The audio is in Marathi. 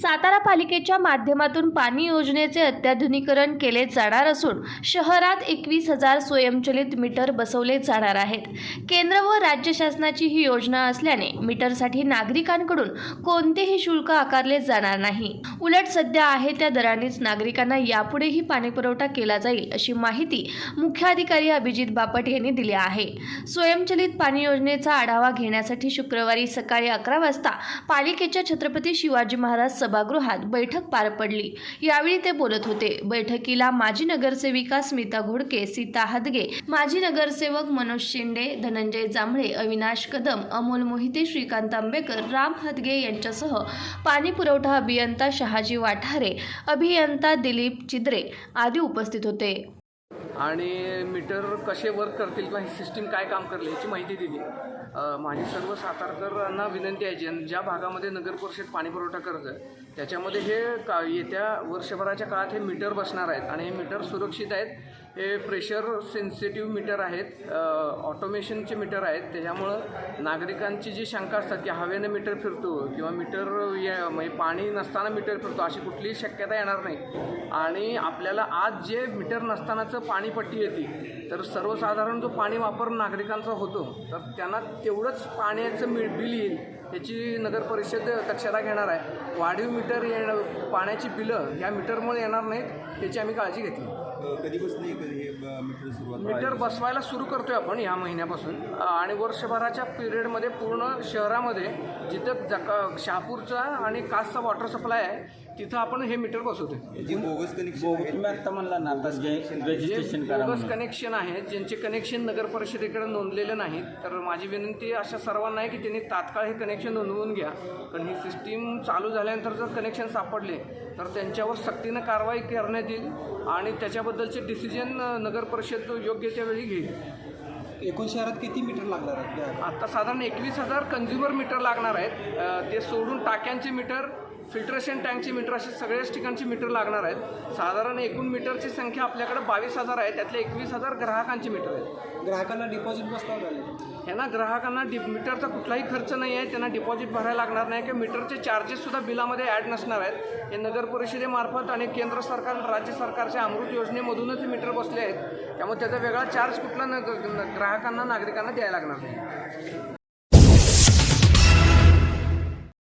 सातारा पालिकेच्या माध्यमातून पाणी योजनेचे अत्याधुनिकरण केले जाणार असून शहरात एकवीस हजार स्वयंचलित मीटर बसवले जाणार आहेत. केंद्र व राज्य शासनाची ही योजना असल्याने मीटरसाठी नागरिकांकडून कोणतेही शुल्क आकारले जाणार नाही. उलट सध्या आहे त्या दरानेच नागरिकांना यापुढेही पाणीपुरवठा केला जाईल अशी माहिती मुख्याधिकारी अभिजित बापट यांनी दिली आहे. स्वयंचलित पाणी योजनेचा आढावा घेण्यासाठी शुक्रवारी सकाळी अकरा वाजता पालिकेच्या छत्रपती शिवाजी महाराज सभागृहात बैठक पार पडली. यावेळी ते बोलत होते बैठकीला माजी नगरसेविका स्मिता घोडके सीता हदगे माजी नगरसेवक मनोज शिंदे धनंजय जांभळे अविनाश कदम अमोल मोहिते श्रीकांत आंबेकर राम हदगे यांच्यासह पाणी पुरवठा अभियंता शहाजी वाठारे अभियंता दिलीप चिद्रे आदी उपस्थित होते. आणि मीटर कसे वर्क करतील किंवा ही सिस्टीम काय काम करेल याची माहिती दिली. माझी सर्व सातारकरांना विनंती आहे ज्या ज्या भागामध्ये नगर परिषद पाणी पुरवठा करतं त्याच्यामध्ये हे का येत्या वर्षभराच्या काळात हे मीटर बसणार आहेत आणि हे मीटर सुरक्षित आहेत. हे प्रेशर सेन्सिटिव्ह मीटर आहेत ऑटोमेशनचे मीटर आहेत. त्याच्यामुळं नागरिकांची जी शंका असतात की हवेनं मीटर फिरतो किंवा मीटर या- म्हणजे पाणी नसताना मीटर फिरतो अशी कुठलीही शक्यता येणार नाही. आणि आपल्याला आज जे मीटर नसतानाचं पाणीपट्टी येते तर सर्वसाधारण जो पाणी वापर नागरिकांचा होतो तर त्यांना तेवढंच पाण्याचं मी बिल येईल याची नगर परिषद दक्षता घेणार आहे. वाढीव मीटर येणं पाण्याची बिलं ह्या मीटरमुळे येणार नाहीत याची आम्ही काळजी घेतली. कधीपासून हे मीटर सुरुवात मीटर बसवायला सुरू करतोय आपण ह्या महिन्यापासून. आणि वर्षभराच्या पिरियडमध्ये पूर्ण शहरामध्ये जिथं जका शहापूरचा आणि कासचा वॉटर सप्लाय आहे तिथं आपण हे मीटर बसवतोय. जी बोगस कनेक्शन आहे? तुम्ही आत्ता म्हणला ना आता जे रजिस्ट्रेशन करा बोगस म्हणून. कनेक्शन आहेत ज्यांचे कनेक्शन नगर परिषदेकडे नोंदलेले नाहीत तर माझी विनंती अशा सर्वांना आहे की त्यांनी तात्काळ हे कनेक्शन नोंदवून घ्या. कारण ही सिस्टीम चालू झाल्यानंतर जर कनेक्शन सापडले तर त्यांच्यावर सक्तीनं कारवाई करण्यात येईल आणि त्याच्याबद्दलचे डिसिजन नगर परिषद योग्य त्या वेळी घेईल. एकूण शहरात किती मीटर लागणार आहेत? आता साधारण एकवीस हजार कन्झ्युमर मीटर लागणार आहेत. अ, ते सोडून टाक्यांचे मीटर फिल्ट्रेशन टँकचे मीटर असे सगळ्याच ठिकाणचे मीटर लागणार आहेत. साधारण एकूण मीटरची संख्या आपल्याकडे बावीस हजार आहे. त्यातले एकवीस हजार ग्राहकांचे मीटर आहेत. ग्राहकांना डिपॉझिट बसवावं लागेल ह्यांना ग्राहकांना डि मीटरचा कुठलाही खर्च नाही आहे. त्यांना डिपॉझिट भरायला लागणार नाही. किंवा मीटरचे चार्जेससुद्धा बिलामध्ये ॲड नसणार आहेत. हे नगर परिषदेमार्फत आणि केंद्र सरकार राज्य सरकारच्या अमृत योजनेमधूनच हे मीटर बसले आहेत. त्यामुळे त्याचा वेगळा चार्ज कुठला न ग्राहकांना नागरिकांना द्यायला लागणार नाही.